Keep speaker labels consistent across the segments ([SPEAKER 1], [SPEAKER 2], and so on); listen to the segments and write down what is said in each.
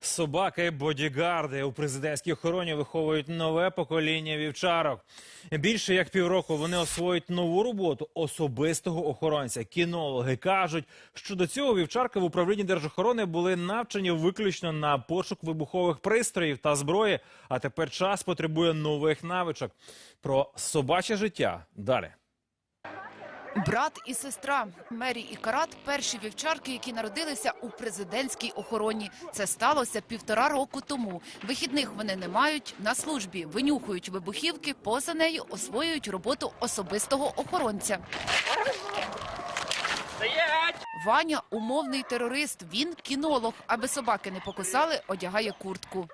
[SPEAKER 1] Собаки бодігарди у президентській охороні виховують нове покоління вівчарок. Більше як півроку вони освоюють нову роботу особистого охоронця. Кінологи кажуть, що до цього вівчарки в управлінні держохорони були навчені виключно на пошук вибухових пристроїв та зброї. А тепер час потребує нових навичок. Про собаче життя далі.
[SPEAKER 2] Брат і сестра Мері і Карат перші вівчарки, які народилися у президентській охороні. Це сталося півтора року тому. Вихідних вони не мають на службі, винюхують вибухівки, поза нею освоюють роботу особистого охоронця. Ваня умовний терорист. Він кінолог. Аби собаки не покусали, одягає куртку.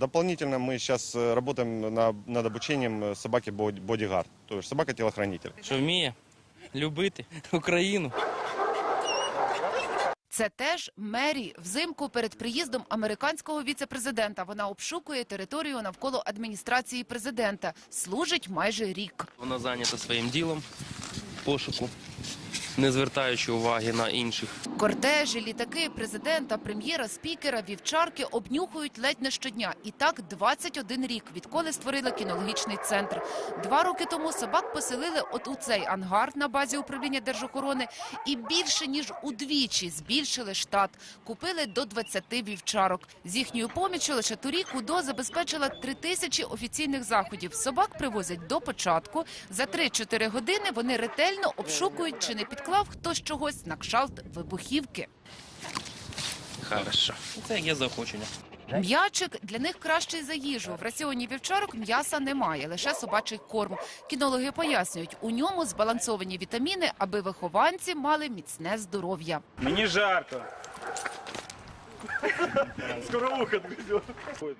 [SPEAKER 3] Дополнительно мы сейчас э, работаем на- над обучением э, собаки боди- бодигард, то есть собака-телохранитель.
[SPEAKER 4] що вміє Любити Україну.
[SPEAKER 2] Це теж Мері. Взимку перед приїздом американського віцепрезидента вона обшукує територію навколо адміністрації президента. Служить майже рік.
[SPEAKER 4] Вона зайнята своїм ділом пошуку, не звертаючи уваги на інших.
[SPEAKER 2] Кортежі, літаки, президента, прем'єра, спікера, вівчарки обнюхують ледь не щодня. І так 21 рік, відколи створили кінологічний центр. Два роки тому собак поселили от у цей ангар на базі управління держохорони і більше ніж удвічі збільшили штат. Купили до 20 вівчарок. З їхньою поміччю лише торік УДО забезпечила 3 тисячі офіційних заходів. Собак привозять до початку. За 3-4 години вони ретельно обшукують, чи не підклав хтось чогось на кшалт вибухівки.
[SPEAKER 4] Хорошо. Це є заохочення.
[SPEAKER 2] М'ячик для них кращий за їжу. В раціоні вівчарок м'яса немає, лише собачий корм. Кінологи пояснюють, у ньому збалансовані вітаміни, аби вихованці мали міцне здоров'я.
[SPEAKER 5] Мені жарко. Скоро ухо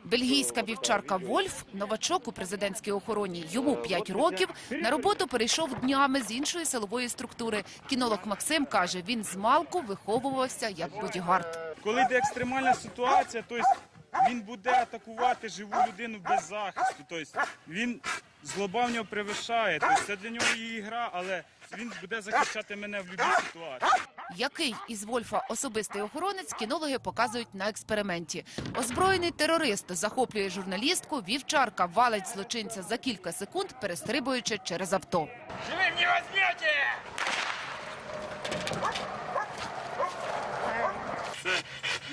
[SPEAKER 2] Бельгійська вівчарка Вольф, новачок у президентській охороні. Йому 5 років. На роботу перейшов днями з іншої силової структури. Кінолог Максим каже, він з малку виховувався як бодігард.
[SPEAKER 5] Коли йде екстремальна ситуація, тобто він буде атакувати живу людину без захисту. Тобто він злоба в нього перевищає. Тобто це для нього і гра, але він буде захищати мене в будь-якій ситуації.
[SPEAKER 2] Який із Вольфа особистий охоронець кінологи показують на експерименті. Озброєний терорист захоплює журналістку, вівчарка валить злочинця за кілька секунд, перестрибуючи через авто.
[SPEAKER 5] Живим не возьмете! Це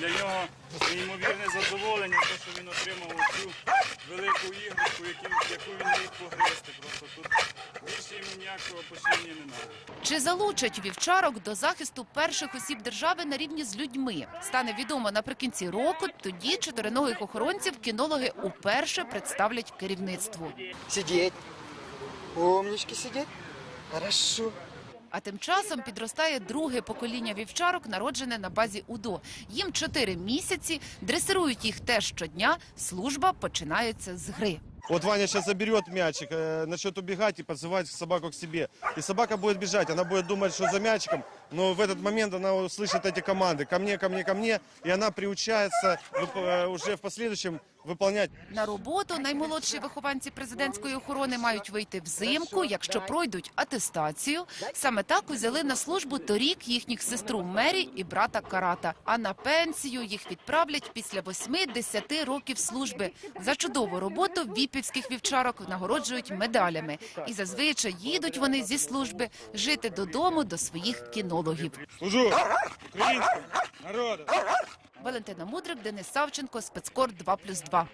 [SPEAKER 5] для нього неймовірне задоволення, те, що він отримав цю велику іграшку, яким- яку він міг погризти. Просто тут більше йому ніякого посіння не треба.
[SPEAKER 2] Чи залучать вівчарок до захисту перших осіб держави на рівні з людьми? Стане відомо наприкінці року. Тоді чотириногих охоронців кінологи уперше представлять керівництву.
[SPEAKER 6] Сидеть. Умнички сидеть. Хорошо.
[SPEAKER 2] А тим часом підростає друге покоління вівчарок, народжене на базі УДО. Їм чотири місяці, дресирують їх теж щодня. Служба починається з гри.
[SPEAKER 3] Вот Ваня сейчас заберет мячик, э, начнет убегать и подзывать собаку к себе. И собака будет бежать, она будет думать, что за мячиком, но в этот момент она услышит эти команды «ко мне, ко мне, ко мне», и она приучается вып- э, уже в последующем выполнять
[SPEAKER 2] На роботу наймолодші вихованці президентської охорони мають вийти взимку, якщо пройдуть атестацію. Саме так узяли на службу торік їхніх сестру Мері і брата Карата. А на пенсію їх відправлять після 8-10 років служби. За чудову роботу віпівських вівчарок нагороджують медалями. І зазвичай їдуть вони зі служби жити додому до своїх кінологів.
[SPEAKER 5] Служу українському народу.
[SPEAKER 2] Валентина Мудрик, Денис Савченко, спецкор 2+,2.